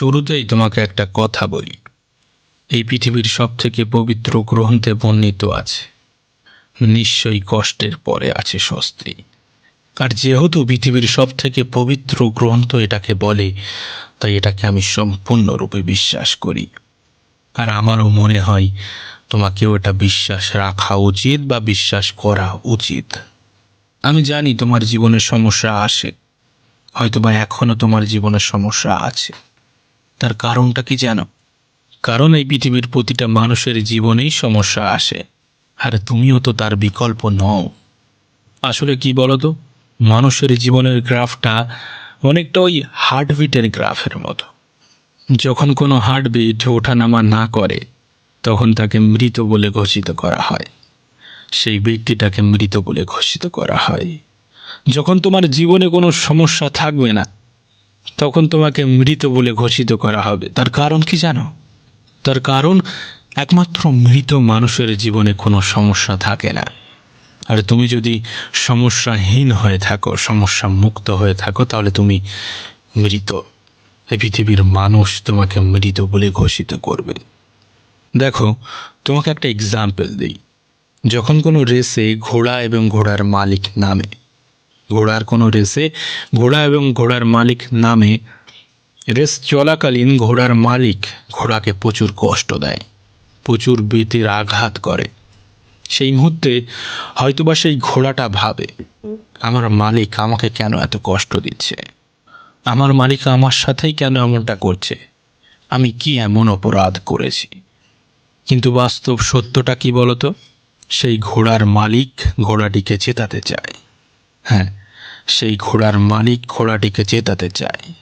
শুরুতেই তোমাকে একটা কথা বলি। এই পৃথিবীর সব থেকে পবিত্র গ্রন্থে বর্ণিত আছে, নিশ্চয়ই কষ্টের পরে আছে স্বস্তি। আর যেহেতু পৃথিবীর সব থেকে পবিত্র গ্রন্থ এটাকে বলে, তাই এটাকে আমি সম্পূর্ণরূপে বিশ্বাস করি। আর আমারও মনে হয়, তোমাকেও এটা বিশ্বাস রাখা উচিত বা বিশ্বাস করা উচিত। আমি জানি তোমার জীবনে সমস্যা আসে, হয়তোবা এখনও তোমার জীবনে সমস্যা আছে। তার কারণটা কি জানো? কারণ এই পৃথিবীর প্রতিটা মানুষের জীবনেই সমস্যা আসে। আর তুমিও তো তার বিকল্প নও। আসলে কি বলো তো মানুষের জীবনের গ্রাফটা অনেকটা ওই হার্টবিটের গ্রাফের মতো। যখন কোনো হার্টবিট ওঠানামা না করে, তখন তাকে মৃত বলে ঘোষিত করা হয়। সেই ব্যক্তিটাকে মৃত বলে ঘোষিত করা হয়। যখন তোমার জীবনে কোনো সমস্যা থাকবে না তখন তোমাকে মৃত বলে ঘোষিত করা হবে। তার কারণ কি জানো? তার কারণ একমাত্র মৃত মানুষের জীবনে কোনো সমস্যা থাকে না। আর তুমি যদি সমস্যাহীন হয়ে থাকো সমস্যা মুক্ত হয়ে থাকো, তাহলে তুমি মৃত। এই পৃথিবীর মানুষ তোমাকে মৃত বলে ঘোষিত করবে। দেখো, তোমাকে একটা এক্সাম্পল দিই। যখন কোনো রেসে ঘোড়া এবং ঘোড়ার মালিক নামে ঘোড়ার কোনো রেসে ঘোড়া এবং ঘোড়ার মালিক নামে রেস চলাকালীন ঘোড়ার মালিক ঘোড়াকে প্রচুর কষ্ট দেয়, প্রচুর বেতের আঘাত করে। সেই মুহূর্তে হয়তোবা সেই ঘোড়াটা ভাবে, আমার মালিক আমাকে কেন এত কষ্ট দিচ্ছে? আমার মালিক আমার সাথেই কেন এমনটা করছে? আমি কি এমন অপরাধ করেছি? কিন্তু বাস্তব সত্যটা কি বলতো? সেই ঘোড়ার মালিক ঘোড়াটিকে চেতাতে চায়। হ্যাঁ সেই ঘোড়ার মালিক ঘোড়াটিকে চেতাতে চায়।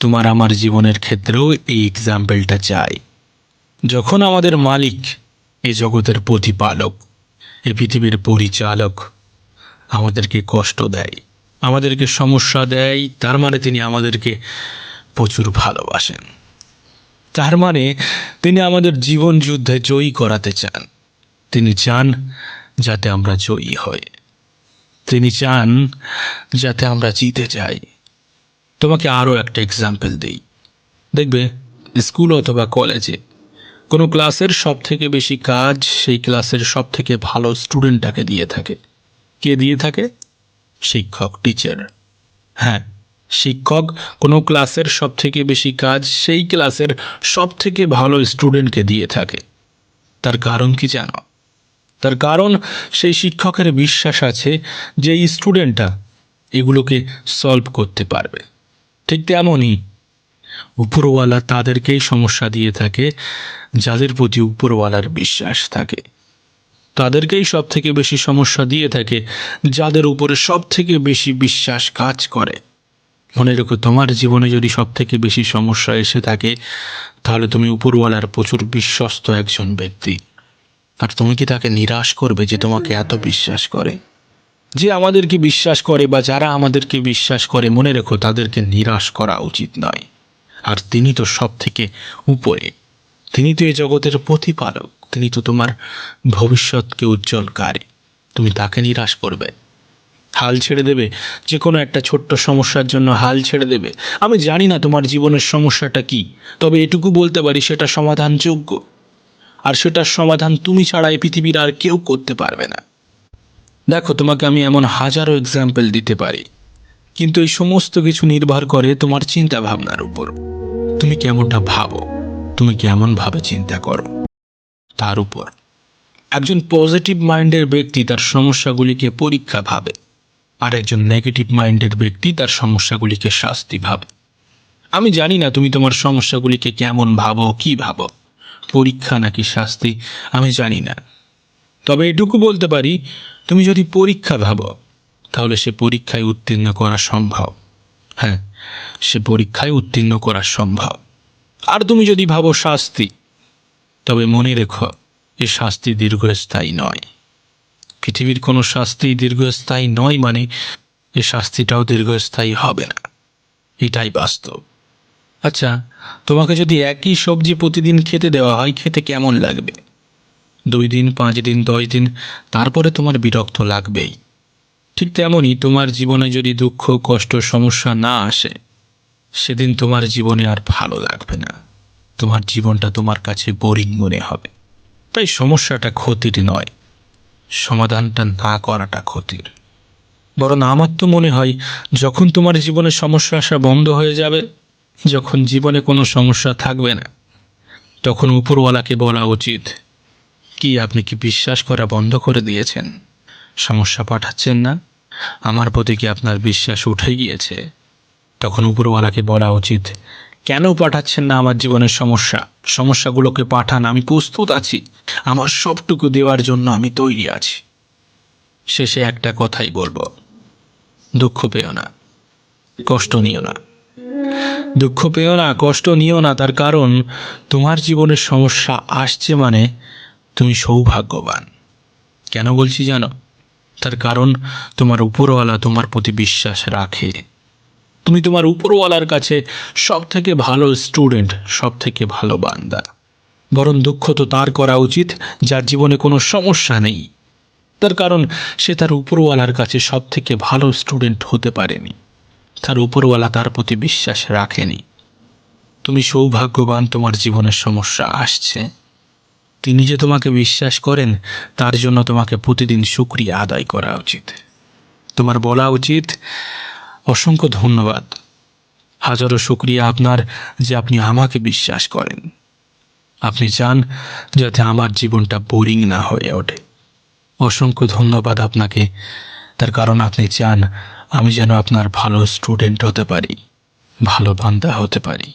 তোমার আমার জীবনের ক্ষেত্রেও এই এক্সাম্পলটা চাই। যখন আমাদের মালিক এই জগতের প্রতিপালক, এ পৃথিবীর পরিচালক, আমাদেরকে কষ্ট দেয়, আমাদেরকে সমস্যা দেয়, তার মানে তিনি আমাদেরকে প্রচুর ভালোবাসেন। তার মানে তিনি আমাদের জীবন যুদ্ধে জয়ী করাতে চান। তিনি চান যাতে আমরা জয়ী হই। তিনি চান যাতে আমরা জিতে যাই। তোমাকে আরও একটা এক্সাম্পল দিই। দেখবে, স্কুল অথবা কলেজে কোনো ক্লাসের সব থেকে বেশি কাজ সেই ক্লাসের সব থেকে ভালো স্টুডেন্টটাকে দিয়ে থাকে। কে দিয়ে থাকে? শিক্ষক, টিচার। হ্যাঁ শিক্ষক কোনো ক্লাসের সব থেকে বেশি কাজ সেই ক্লাসের সব থেকে ভালো স্টুডেন্টকে দিয়ে থাকে। তার কারণ কি জানো? তার কারণ, সেই শিক্ষকের বিশ্বাস আছে যে এই স্টুডেন্টটা এগুলোকে সলভ করতে পারবে। ঠিক তেমনই উপরওয়ালা তাদেরকেই সমস্যা দিয়ে থাকে, যাদের প্রতি উপরওয়ালার বিশ্বাস থাকে। তাদেরকেই সব থেকে বেশি সমস্যা দিয়ে থাকে, যাদের উপরে সব থেকে বেশি বিশ্বাস কাজ করে। মনে রেখো, তোমার জীবনে যদি সব থেকে বেশি সমস্যা এসে থাকে, তাহলে তুমি উপরওয়ালার প্রচুর বিশ্বস্ত একজন ব্যক্তি। আর তুমি কি তাকে নিরাশ করবে যে তোমাকে এত বিশ্বাস করে? যে আমাদেরকে বিশ্বাস করে বা যারা আমাদেরকে বিশ্বাস করে, মনে রেখো তাদেরকে নিরাশ করা উচিত নয়। আর তিনি তো সব থেকে উপরে। তিনি তো এ জগতের প্রতিপালক। তিনি তো তোমার ভবিষ্যৎকে উজ্জ্বলকারী। তুমি তাকে নিরাশ করবে। হাল ছেড়ে দেবে। যে কোনো একটা ছোট্ট সমস্যার জন্য হাল ছেড়ে দেবে। আমি জানি না তোমার জীবনের সমস্যাটা কি, তবে এটুকু বলতে পারি সেটা সমাধানযোগ্য। আর সেটার সমাধান তুমি ছাড়া এই পৃথিবীর আর কেউ করতে পারবে না। দেখো, তোমাকে আমি এমন হাজারো এক্সাম্পল দিতে পারি, কিন্তু এই সমস্ত কিছু নির্ভর করে তোমার চিন্তা ভাবনার উপর। তুমি কেমনটা ভাবো? তুমি কেমনভাবে চিন্তা করো? তার উপর। একজন পজিটিভ মাইন্ডের ব্যক্তি তার সমস্যাগুলিকে পরীক্ষা ভাবে, আর একজন নেগেটিভ মাইন্ডের ব্যক্তি তার সমস্যাগুলিকে শাস্তি ভাবে। আমি জানি না তুমি তোমার সমস্যাগুলিকে কেমন ভাবো, কি ভাবো। পরীক্ষা নাকি শাস্তি, আমি জানি না। তবে এটুকু বলতে পারি, তুমি যদি পরীক্ষা ভাবো, তাহলে সে পরীক্ষায় উত্তীর্ণ করা সম্ভব। হ্যাঁ সে পরীক্ষায় উত্তীর্ণ করা সম্ভব। আর তুমি যদি ভাবো শাস্তি, তবে মনে রেখো, এ শাস্তি দীর্ঘস্থায়ী নয়। পৃথিবীর কোনো শাস্তি দীর্ঘস্থায়ী নয় মানে এ শাস্তিটাও দীর্ঘস্থায়ী হবে না। এটাই বাস্তব। আচ্ছা তোমাকে যদি একই সবজি প্রতিদিন খেতে দেওয়া হয়, খেতে কেমন লাগবে? দুই দিন, পাঁচ দিন, দশ দিন, তারপরে তোমার বিরক্ত লাগবেই। ঠিক তেমনই তোমার জীবনে যদি দুঃখ, কষ্ট, সমস্যা না আসে, সেদিন তোমার জীবনে আর ভালো লাগবে না। তোমার জীবনটা তোমার কাছে বোরিং মনে হবে। তাই সমস্যাটা ক্ষতির নয়। সমাধানটা না করাটা ক্ষতির। বরং আমার তো মনে হয়, যখন তোমার জীবনে সমস্যা আসা বন্ধ হয়ে যাবে যখন জীবনে কোনো সমস্যা থাকবে না, তখন উপরওয়ালাকে বলা উচিত, কি আপনি কি বিশ্বাস করা বন্ধ করে দিয়েছেন? সমস্যা পাঠাচ্ছেন না? আমার প্রতি কি আপনার বিশ্বাস উঠে গিয়েছে? তখন উপরওয়ালাকে বলা উচিত, কেন পাঠাচ্ছেন না আমার জীবনের সমস্যা? সমস্যাগুলোকে পাঠান, আমি প্রস্তুত আছি। আমার সবটুকু দেওয়ার জন্য আমি তৈরি আছি। শেষে একটা কথাই বলব, দুঃখ পেও না, কষ্ট নিও না। দুঃখ পেও না, কষ্ট নিও না, তার কারণ তোমার জীবনের সমস্যা আসছে মানে তুমি সৌভাগ্যবান। কেন বলছি জানো? তার কারণ তোমার উপরওয়ালা তোমার প্রতি বিশ্বাস রাখে। তুমি তোমার উপরওয়ালার কাছে সব থেকে ভালো স্টুডেন্ট সব থেকে ভালো বান্দা। বরং দুঃখ তো তার করা উচিত, যার জীবনে কোনো সমস্যা নেই। তার কারণ সে তার উপরওয়ালার কাছে সব থেকে ভালো স্টুডেন্ট হতে পারেনি। তার উপরওয়ালা তার প্রতি বিশ্বাস রাখেনি। তুমি সৌভাগ্যবান তোমার জীবনের সমস্যা আসছে। তিনি যে তোমাকে বিশ্বাস করেন, তার জন্য তোমাকে প্রতিদিন শুক্রিয়া আদায় করা উচিত। তোমার বলা উচিত, অসংখ্য ধন্যবাদ। হাজারো শুক্রিয়া আপনার যে আপনি আমাকে বিশ্বাস করেন। আপনি চান যাতে আমার জীবনটা বোরিং না হয়ে ওঠে। অসংখ্য ধন্যবাদ আপনাকে। তার কারণ আপনি চান আমি যেন আপনার ভালো স্টুডেন্ট হতে পারি, ভালো বান্দা হতে পারি।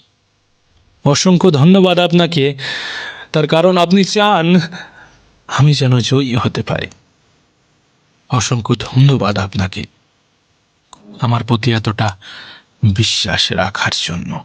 অসংখ্য ধন্যবাদ আপনাকে। তার কারণ আপনি চান আমি যেন জয়ী হতে পারি। অসংখ্য ধন্যবাদ আপনাকে। আমার প্রতি এতটা বিশ্বাস রাখার জন্য।